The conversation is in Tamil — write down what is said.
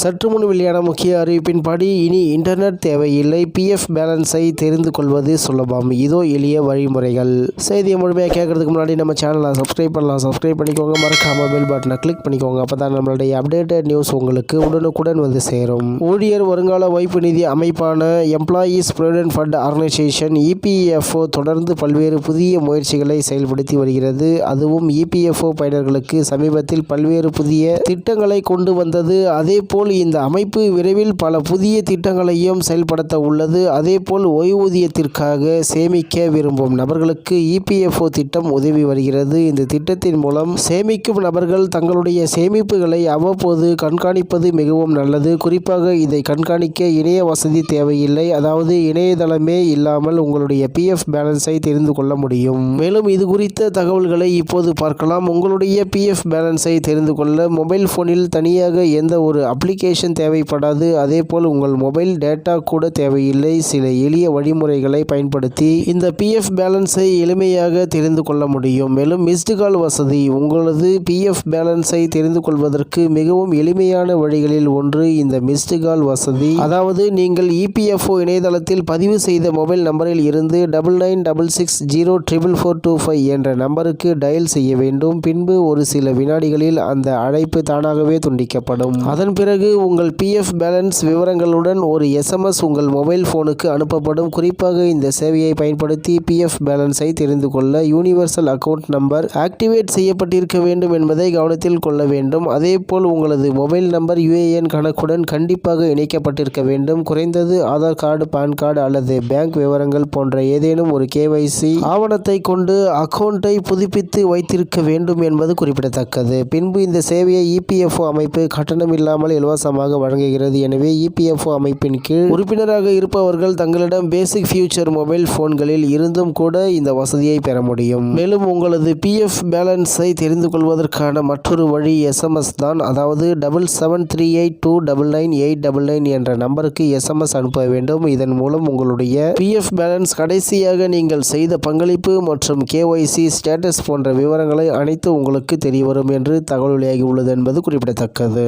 சற்று முன் வெளியான முக்கிய அறிவிப்பின்படி இனி இன்டர்நெட் தேவையில்லை. பிஎஃப் பேலன்ஸை தெரிந்து கொள்வது சுலபம். இதோ எளிய வழிமுறைகள். செய்தியை முழுமையாக கேட்கறதுக்கு முன்னாடி நம்ம சேனலை சப்ஸ்கிரைப் பண்ணலாம். சப்ஸ்கிரைப் பண்ணிக்கோங்க. மறக்காம பெல் பட்டனை கிளிக் பண்ணிக்கோங்க. அப்போ தான் நம்மளுடைய அப்டேட்டட் நியூஸ் உங்களுக்கு உடனுக்குடன் வந்து சேரும். ஊழியர் வருங்கால வைப்பு நிதி அமைப்பான employees provident fund organisation EPFO தொடர்ந்து பல்வேறு புதிய முயற்சிகளை செயல்படுத்தி வருகிறது. அதுவும் இபிஎஃப்ஓ பயனர்களுக்கு சமீபத்தில் பல்வேறு புதிய திட்டங்களை கொண்டு வந்தது. அதேபோல் இந்த அமைப்பு விரைவில் பல புதிய திட்டங்களையும் செயல்படுத்த உள்ளது. அதேபோல் ஓய்வூதியத்திற்காக சேமிக்க விரும்பும் நபர்களுக்கு இபிஎஃப்ஓ திட்டம் உதவி வருகிறது. இந்த திட்டத்தின் மூலம் சேமிக்கும் நபர்கள் தங்களுடைய சேமிப்புகளை அவ்வப்போது கண்காணிப்பது மிகவும் நல்லது. குறிப்பாக இதை கண்காணிக்க இணைய வசதி தேவையில்லை. அதாவது இணையதளமே இல்லாமல் உங்களுடைய பிஎஃப் பேலன்ஸை தெரிந்து கொள்ள முடியும். மேலும் இது குறித்த தகவல்களை இப்போது பார்க்கலாம். உங்களுடைய பிஎஃப் பேலன்ஸை தெரிந்து கொள்ள மொபைல் போனில் தனியாக எந்த ஒரு அப்ளிகேஷன் அப்ளிகேஷன் தேவைப்படாது. அதேபோல் உங்கள் மொபைல் டேட்டா கூட தேவையில்லை. சில எளிய வழிமுறைகளை பயன்படுத்தி இந்த பிஎஃப் பேலன்ஸை எளிமையாக தெரிந்து கொள்ள முடியும். மேலும் மிஸ்டு கால் வசதி உங்களது பிஎஃப் பேலன்ஸை தெரிந்து கொள்வதற்கு மிகவும் எளிமையான வழிகளில் ஒன்று இந்த மிஸ்டு கால் வசதி. அதாவது நீங்கள் இபிஎஃப்ஓ இணையதளத்தில் பதிவு செய்த மொபைல் நம்பரில் இருந்து double nine double six zero triple four two five என்ற நம்பருக்கு டயல் செய்ய வேண்டும். பின்பு ஒரு சில வினாடிகளில் அந்த அழைப்பு தானாகவே துண்டிக்கப்படும். அதன் பிறகு உங்கள் பிஎஃப் பேலன்ஸ் விவரங்களுடன் ஒரு எஸ்எம்எஸ் உங்கள் மொபைல் ஃபோனுக்கு அனுப்பப்படும். குறிப்பாக இந்த சேவையை பயன்படுத்தி பிஎஃப் பேலன்ஸை தெரிந்து கொள்ள யூனிவர்சல் அக்கவுண்ட் நம்பர் ஆக்டிவேட் செய்யப்பட்டிருக்க வேண்டும் என்பதை கவனத்தில் கொள்ள வேண்டும். அதேபோல் உங்களது மொபைல் நம்பர் யுஏஎன் கணக்குடன் கண்டிப்பாக இணைக்கப்பட்டிருக்க வேண்டும். குறைந்தது ஆதார் கார்டு பான் கார்டு அல்லது பேங்க் விவரங்கள் போன்ற ஏதேனும் ஒரு கேவைசி ஆவணத்தை கொண்டு அக்கவுண்டை புதுப்பித்து வைத்திருக்க வேண்டும் என்பது குறிப்பிடத்தக்கது. பின்பு இந்த சேவையை இபிஎஃப்ஓ அமைப்பு கட்டணம் இல்லாமல் இலவசமாக வழங்குகிறது. எனவே இபிஎஃப்ஓ அமைப்பின் கீழ் உறுப்பினராக இருப்பவர்கள் தங்களிடம் பேசிக் ஃபியூச்சர் மொபைல் போன்களில் இருந்தும் கூட இந்த வசதியை பெற முடியும். மேலும் உங்களது பிஎஃப் பேலன்ஸை தெரிந்து கொள்வதற்கான மற்றொரு வழி எஸ்எம்எஸ் தான் அதாவது double seven three eight two double nine eight double nine என்ற நம்பருக்கு எஸ்எம்எஸ் அனுப்ப வேண்டும். இதன் மூலம் உங்களுடைய பிஎஃப் பேலன்ஸ் கடைசியாக நீங்கள் செய்த பங்களிப்பு மற்றும் கேஒய்சி ஸ்டேட்டஸ் போன்ற விவரங்களை அனைத்து உங்களுக்கு தெரியவரும் என்று தகவல் வெளியாகி உள்ளது என்பது குறிப்பிடத்தக்கது.